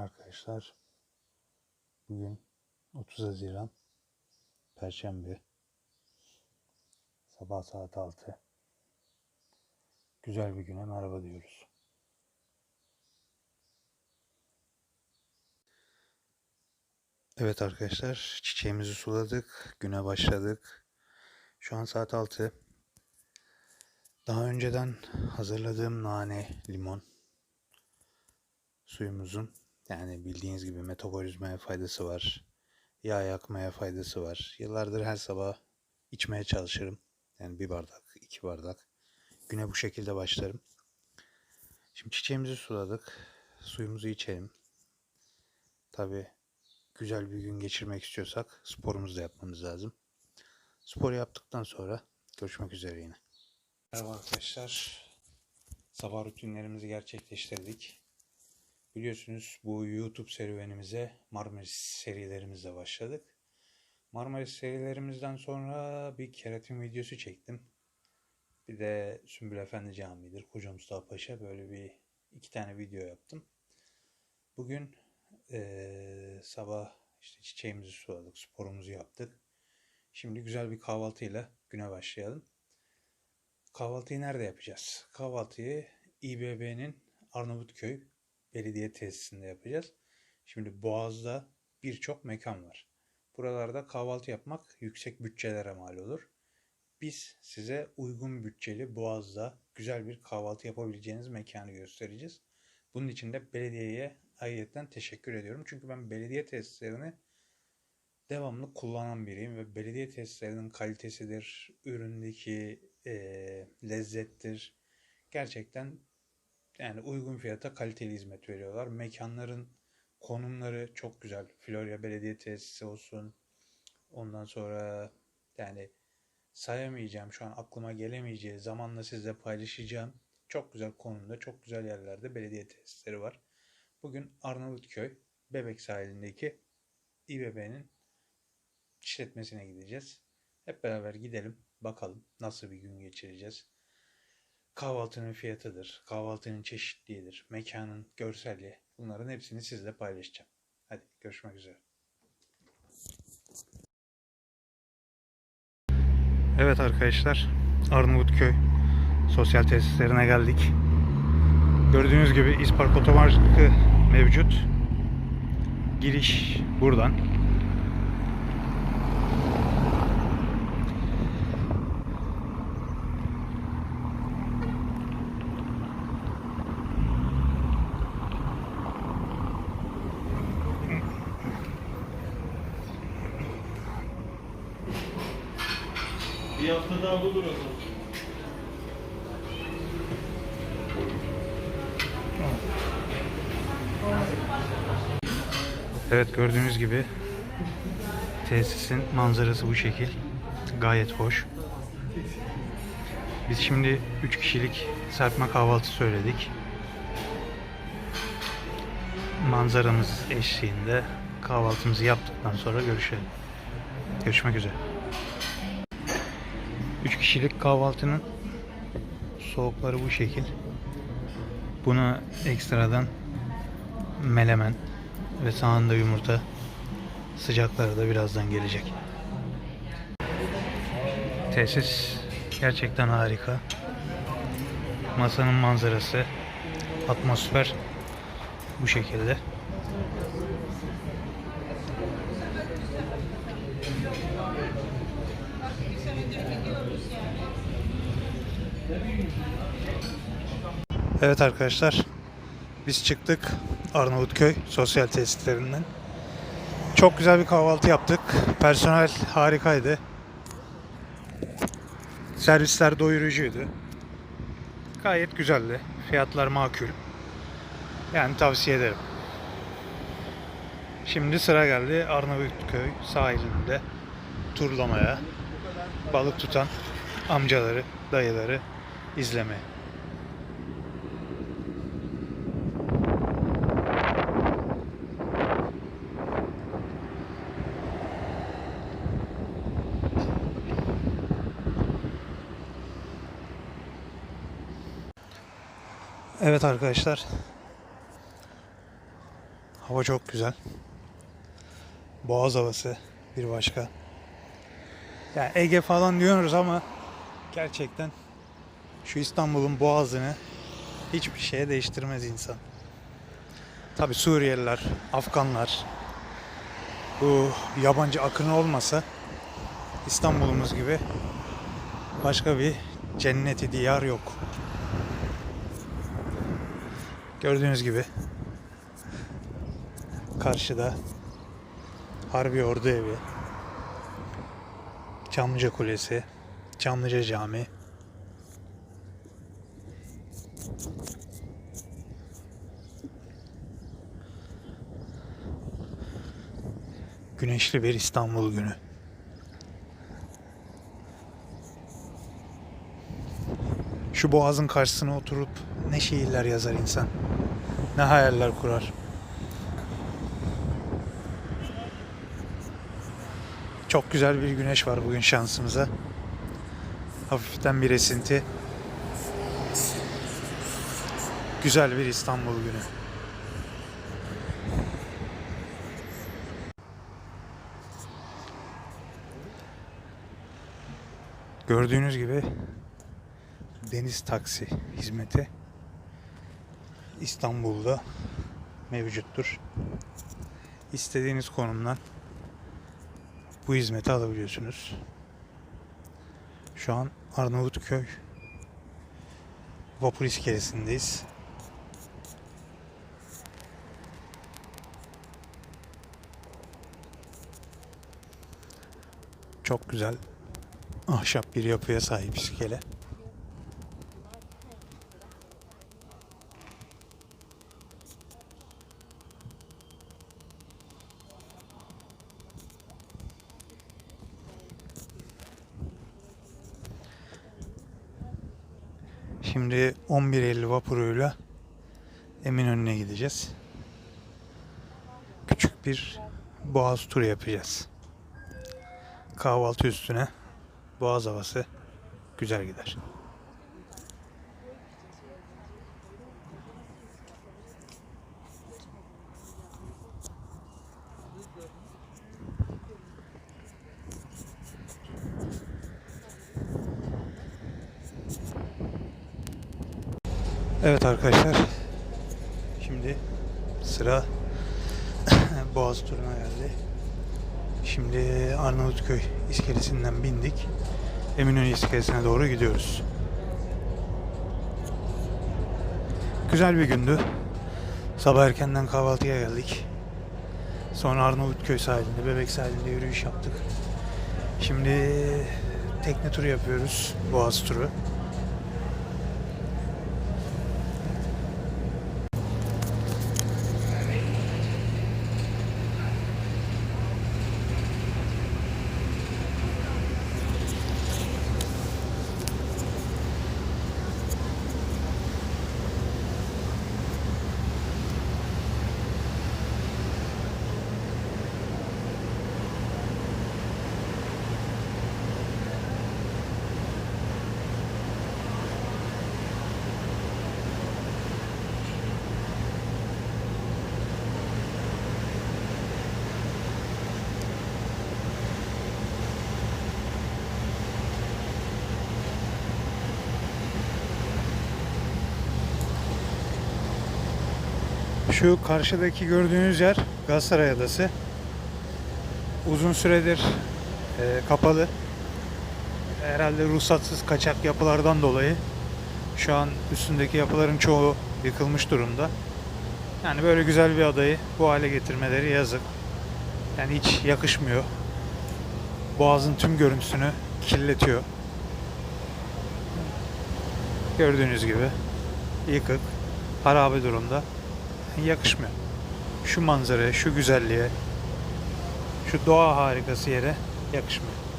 arkadaşlar. Bugün 30 Haziran Perşembe. Sabah saat 6. Güzel bir güne merhaba diyoruz. Evet arkadaşlar çiçeğimizi suladık. Güne başladık. Şu an saat 6. Daha önceden hazırladığım nane, limon suyumuzun yani bildiğiniz gibi metabolizmaya faydası var. Yağ yakmaya faydası var. Yıllardır her sabah içmeye çalışırım. Yani bir bardak, iki bardak. Güne bu şekilde başlarım. Şimdi çiçeğimizi suladık. Suyumuzu içelim. Tabi güzel bir gün geçirmek istiyorsak sporumuzu da yapmamız lazım. Spor yaptıktan sonra görüşmek üzere yine. Merhaba arkadaşlar. Sabah rutinlerimizi gerçekleştirdik. Biliyorsunuz bu YouTube serüvenimize Marmaris serilerimizle başladık. Marmaris serilerimizden sonra bir keratin videosu çektim. Bir de Sümbül Efendi Camii'dir, Koca Mustafa Paşa böyle bir iki tane video yaptım. Bugün eee, sabah işte çiçeğimizi suladık, sporumuzu yaptık. Şimdi güzel bir kahvaltıyla güne başlayalım. Kahvaltıyı nerede yapacağız? Kahvaltıyı İBB'nin Arnavutköy belediye tesisinde yapacağız. Şimdi Boğaz'da birçok mekan var. Buralarda kahvaltı yapmak yüksek bütçelere mal olur. Biz size uygun bütçeli Boğaz'da güzel bir kahvaltı yapabileceğiniz mekanı göstereceğiz. Bunun için de belediyeye ayrıca teşekkür ediyorum. Çünkü ben belediye tesislerini devamlı kullanan biriyim ve belediye tesislerinin kalitesidir, üründeki eee, lezzettir. Gerçekten yani uygun fiyata kaliteli hizmet veriyorlar. Mekanların konumları çok güzel. Florya Belediye Tesisi olsun. Ondan sonra yani sayamayacağım şu an aklıma gelemeyeceği zamanla sizle paylaşacağım. Çok güzel konumda, çok güzel yerlerde belediye tesisleri var. Bugün Arnavutköy, Bebek sahilindeki İBB'nin işletmesine gideceğiz. Hep beraber gidelim, bakalım nasıl bir gün geçireceğiz. Kahvaltının fiyatıdır, kahvaltının çeşitliğidir, mekanın görselliği. Bunların hepsini sizle paylaşacağım. Hadi görüşmek üzere. Evet arkadaşlar, Arnavutköy sosyal tesislerine geldik. Gördüğünüz gibi İspark Otomarkı mevcut. Giriş buradan. Bir hafta daha o. Evet gördüğünüz gibi tesisin manzarası bu şekil. Gayet hoş. Biz şimdi 3 kişilik serpme kahvaltı söyledik. Manzaramız eşliğinde kahvaltımızı yaptıktan sonra görüşelim. Görüşmek üzere. 3 kişilik kahvaltının soğukları bu şekil. Buna ekstradan melemen ve sağında yumurta sıcakları da birazdan gelecek. Tesis gerçekten harika. Masanın manzarası, atmosfer bu şekilde. Evet arkadaşlar, biz çıktık Arnavutköy sosyal tesislerinden. Çok güzel bir kahvaltı yaptık. Personel harikaydı. Servisler doyurucuydu. Gayet güzeldi. Fiyatlar makul. Yani tavsiye ederim. Şimdi sıra geldi Arnavutköy sahilinde turlamaya. Balık tutan amcaları, dayıları izlemeye. Evet arkadaşlar. Hava çok güzel. Boğaz havası bir başka. Ya Ege falan diyoruz ama gerçekten şu İstanbul'un boğazını hiçbir şeye değiştirmez insan. Tabi Suriyeliler, Afganlar, bu yabancı akını olmasa İstanbul'umuz gibi başka bir cenneti diyar yok. Gördüğünüz gibi karşıda Harbi Ordu Evi, Çamlıca Kulesi, Çamlıca Camii. Güneşli bir İstanbul günü. Şu boğazın karşısına oturup ne şiirler yazar insan. Ne hayaller kurar. Çok güzel bir güneş var bugün şansımıza. Hafiften bir esinti. Güzel bir İstanbul günü. Gördüğünüz gibi deniz taksi hizmeti İstanbul'da mevcuttur. İstediğiniz konumdan bu hizmeti alabiliyorsunuz. Şu an Arnavutköy vapur iskelesindeyiz. Çok güzel ahşap bir yapıya sahip iskele. Şimdi 11.50 vapuruyla Eminönü'ne gideceğiz. Küçük bir boğaz turu yapacağız. Kahvaltı üstüne boğaz havası güzel gider. Evet arkadaşlar. Şimdi sıra Boğaz turuna geldi. Şimdi Arnavutköy iskelesinden bindik. Eminönü iskelesine doğru gidiyoruz. Güzel bir gündü. Sabah erkenden kahvaltıya geldik. Sonra Arnavutköy sahilinde, Bebek sahilinde yürüyüş yaptık. Şimdi tekne turu yapıyoruz. Boğaz turu. Şu karşıdaki gördüğünüz yer Galatasaray Adası. Uzun süredir e, kapalı. Herhalde ruhsatsız kaçak yapılardan dolayı şu an üstündeki yapıların çoğu yıkılmış durumda. Yani böyle güzel bir adayı bu hale getirmeleri yazık. Yani hiç yakışmıyor. Boğazın tüm görüntüsünü kirletiyor. Gördüğünüz gibi yıkık, harabe durumda yakışmıyor. Şu manzaraya, şu güzelliğe, şu doğa harikası yere yakışmıyor.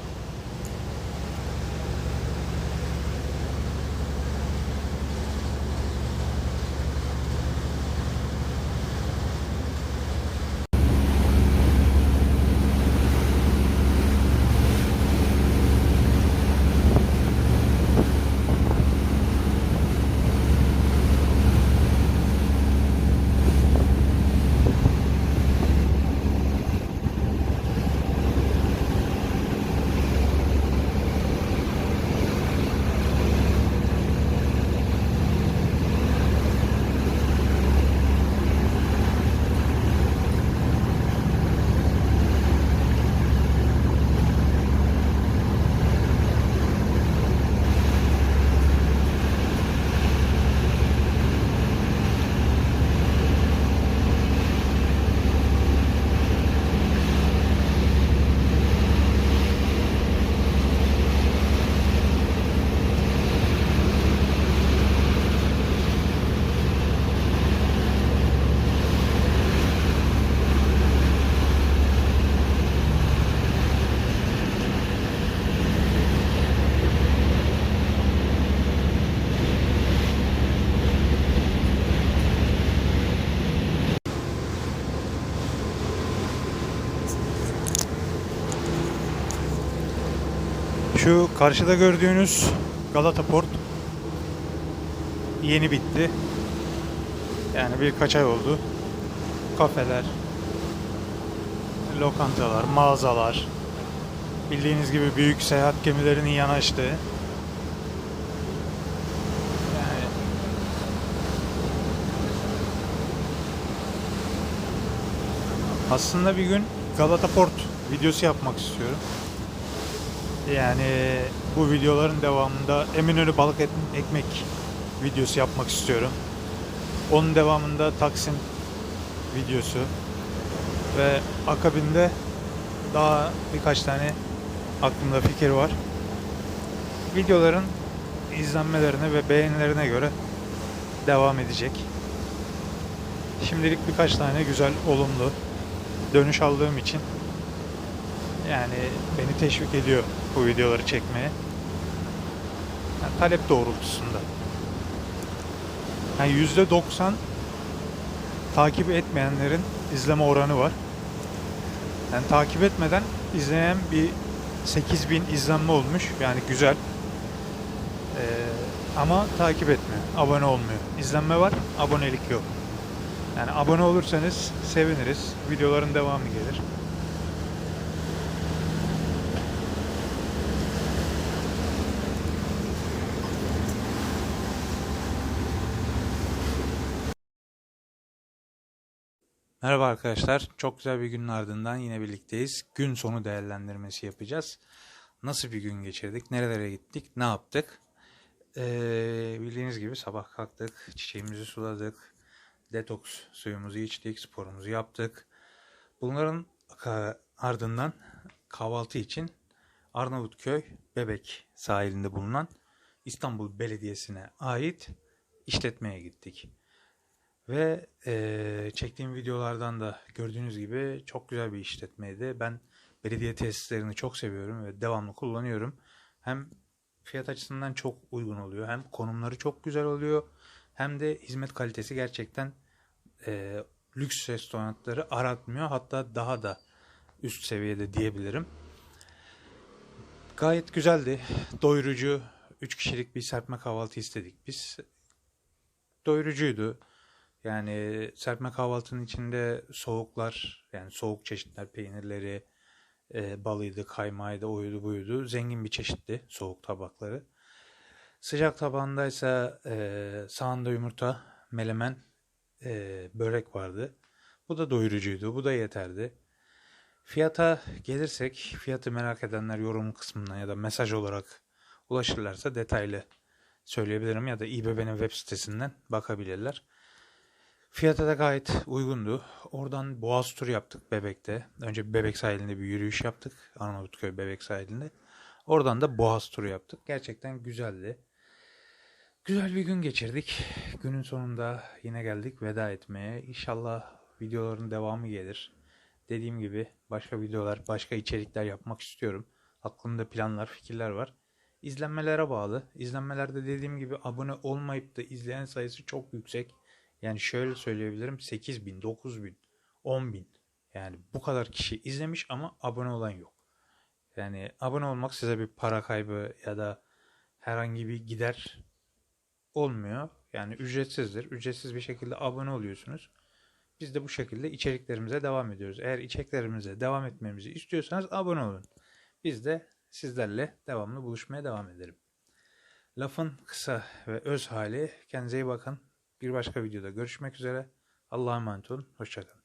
Karşıda gördüğünüz Galata Port yeni bitti. Yani birkaç ay oldu. Kafeler, lokantalar, mağazalar, bildiğiniz gibi büyük seyahat gemilerinin yanaştığı. Yani aslında bir gün Galata Port videosu yapmak istiyorum. Yani bu videoların devamında Eminönü balık et- ekmek videosu yapmak istiyorum. Onun devamında Taksim videosu ve akabinde daha birkaç tane aklımda fikir var. Videoların izlenmelerine ve beğenilerine göre devam edecek. Şimdilik birkaç tane güzel, olumlu dönüş aldığım için yani beni teşvik ediyor bu videoları çekmeye. Yani talep doğrultusunda. Yani %90 takip etmeyenlerin izleme oranı var. Yani takip etmeden izleyen bir 8000 izlenme olmuş. Yani güzel. Ee, ama takip etmiyor. Abone olmuyor. İzlenme var, abonelik yok. Yani abone olursanız seviniriz. Videoların devamı gelir. Merhaba arkadaşlar. Çok güzel bir günün ardından yine birlikteyiz. Gün sonu değerlendirmesi yapacağız. Nasıl bir gün geçirdik? Nerelere gittik? Ne yaptık? Ee, bildiğiniz gibi sabah kalktık. Çiçeğimizi suladık. Detoks suyumuzu içtik. Sporumuzu yaptık. Bunların ardından kahvaltı için Arnavutköy Bebek sahilinde bulunan İstanbul Belediyesi'ne ait işletmeye gittik. Ve eee, çektiğim videolardan da gördüğünüz gibi çok güzel bir işletmeydi. Ben belediye tesislerini çok seviyorum ve devamlı kullanıyorum. Hem fiyat açısından çok uygun oluyor, hem konumları çok güzel oluyor, hem de hizmet kalitesi gerçekten eee, lüks restoranları aratmıyor. Hatta daha da üst seviyede diyebilirim. Gayet güzeldi. Doyurucu 3 kişilik bir serpme kahvaltı istedik biz. Doyurucuydu. Yani serpme kahvaltının içinde soğuklar, yani soğuk çeşitler, peynirleri, e, balıydı, kaymağıydı, oydu, buydu. Zengin bir çeşitti soğuk tabakları. Sıcak tabağındaysa e, sağında yumurta, melemen, e, börek vardı. Bu da doyurucuydu, bu da yeterdi. Fiyata gelirsek, fiyatı merak edenler yorum kısmına ya da mesaj olarak ulaşırlarsa detaylı söyleyebilirim ya da İBB'nin web sitesinden bakabilirler. Fiyata da gayet uygundu. Oradan Boğaz turu yaptık Bebek'te. Önce Bebek sahilinde bir yürüyüş yaptık. Arnavutköy Bebek sahilinde. Oradan da Boğaz turu yaptık. Gerçekten güzeldi. Güzel bir gün geçirdik. Günün sonunda yine geldik veda etmeye. İnşallah videoların devamı gelir. Dediğim gibi başka videolar, başka içerikler yapmak istiyorum. Aklımda planlar, fikirler var. İzlenmelere bağlı. İzlenmelerde dediğim gibi abone olmayıp da izleyen sayısı çok yüksek. Yani şöyle söyleyebilirim 8 bin, 9 bin, 10 bin. Yani bu kadar kişi izlemiş ama abone olan yok. Yani abone olmak size bir para kaybı ya da herhangi bir gider olmuyor. Yani ücretsizdir. Ücretsiz bir şekilde abone oluyorsunuz. Biz de bu şekilde içeriklerimize devam ediyoruz. Eğer içeriklerimize devam etmemizi istiyorsanız abone olun. Biz de sizlerle devamlı buluşmaya devam edelim. Lafın kısa ve öz hali. Kendinize iyi bakın. Bir başka videoda görüşmek üzere. Allah'a emanet olun. Hoşçakalın.